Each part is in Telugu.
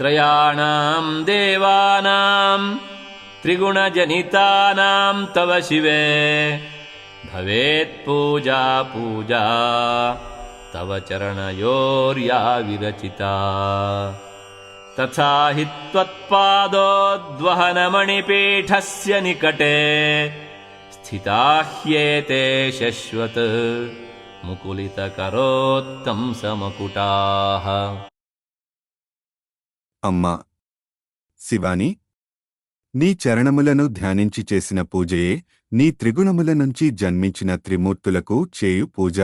त्रयाणाम् देवानाम् त्रिगुणजनितानाम् तव शिवे। भवेत्पूजा पूजा तव चरणयोर्या विरचिता तथा हि त्वत्पादोद्वहनमणिपीठस्य निकटे स्थिता ह्येते शश्वत् मुकुलितकरोत्तंसमकुटाः అమ్మా. శివాని నీ చరణములను ధ్యానించి చేసిన పూజయే నీ త్రిగుణముల నుంచి జన్మించిన త్రిమూర్తులకు చేయు పూజ.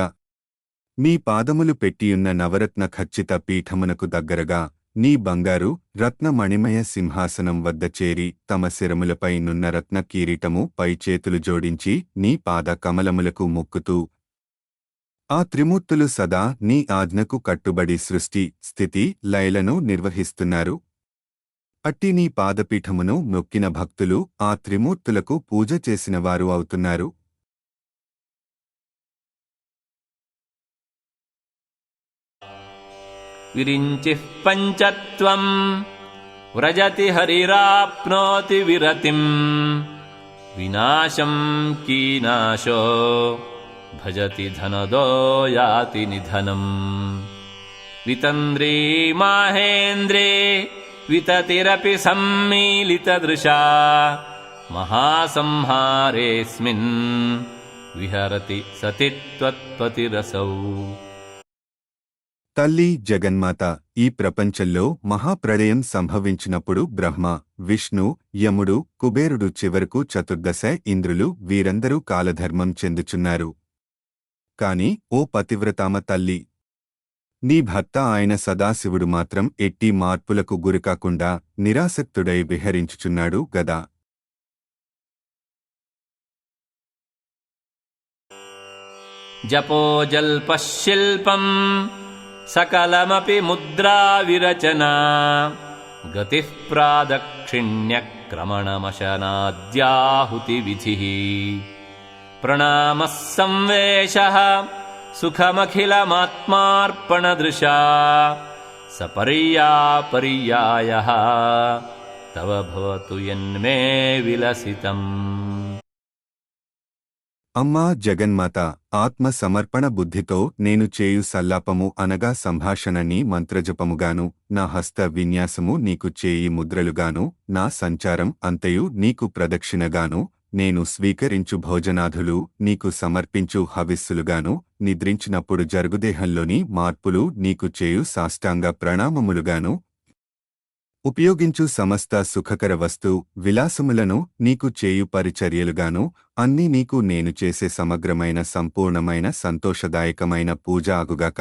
మీ పాదములు పెట్టియున్న నవరత్న ఖచ్చిత పీఠమునకు దగ్గరగా నీ బంగారు రత్నమణిమయ సింహాసనం వద్ద చేరి తమ శిరములపై నున్న రత్న కిరీటము పై చేతులు జోడించి నీ పాద కమలములకు మొక్కుతూ ఆ త్రిమూర్తులు సదా నీ ఆజ్ఞకు కట్టుబడి సృష్టి స్థితి లయలను నిర్వహిస్తున్నారు. అట్టి నీ పాదపీఠమును నొక్కిన భక్తులు ఆ త్రిమూర్తులకు పూజ చేసినవారు అవుతున్నారు. విరించిః పంచత్వం వ్రజతి హరిరాప్నోతి విరతిం వినాశం కీనాశో. भजति धनदो याति निधनम् वितन्द्री माहेन्द्रे विततिरपि सम्मीलितदृशा महासंहारेऽस्मिन् विहरति सति त्वत्पतिरसौ తల్లి జగన్మాత ఈ ప్రపంచంలో మహాప్రళయం సంభవించినప్పుడు బ్రహ్మ విష్ణు యముడు కుబేరుడు చివరకు చతుర్దశ ఇంద్రులు వీరందరూ కాలధర్మం చెందుచున్నారు కాని ఓ పతివ్రతామ తల్లి! నీ భర్త ఆయన సదాశివుడు మాత్రం ఎట్టి మార్పులకు గురికాకుండా నిరాసక్తుడై విహరించుచున్నాడు గదా! జపో జల్పశిల్పం సకలమపి ముద్రా విరచనా గతి ప్రాదక్షిణ్యక్రమణమశనాద్యాహుతి విధి प्रणामः संवेशः सुखमखिलमात्मार्पणदृशा सपर्यापर्यायः तव भवतु यन्मे विलसितम् అమ్మా జగన్మాత ఆత్మ సమర్పణ బుద్ధితో నేను చేయు సల్లాపము అనగా సంభాషణని మంత్రజపముగాను నా హస్త విన్యాసము నీకు చేయి ముద్రలుగాను నా సంచారం అంతయు నీకు ప్రదక్షిణగాను నేను స్వీకరించు భోజనాధులు నీకు సమర్పించు హవిస్సులుగాను నిద్రించినప్పుడు జరుగుదేహంలోని మార్పులు నీకు చేయు సాష్టాంగ ప్రణామములుగాను. ఉపయోగించు సమస్త సుఖకర వస్తు విలాసములను నీకు చేయు పరిచర్యలుగాను అన్నీ నీకు నేను చేసే సమగ్రమైన సంపూర్ణమైన సంతోషదాయకమైన పూజ ఆగుగాక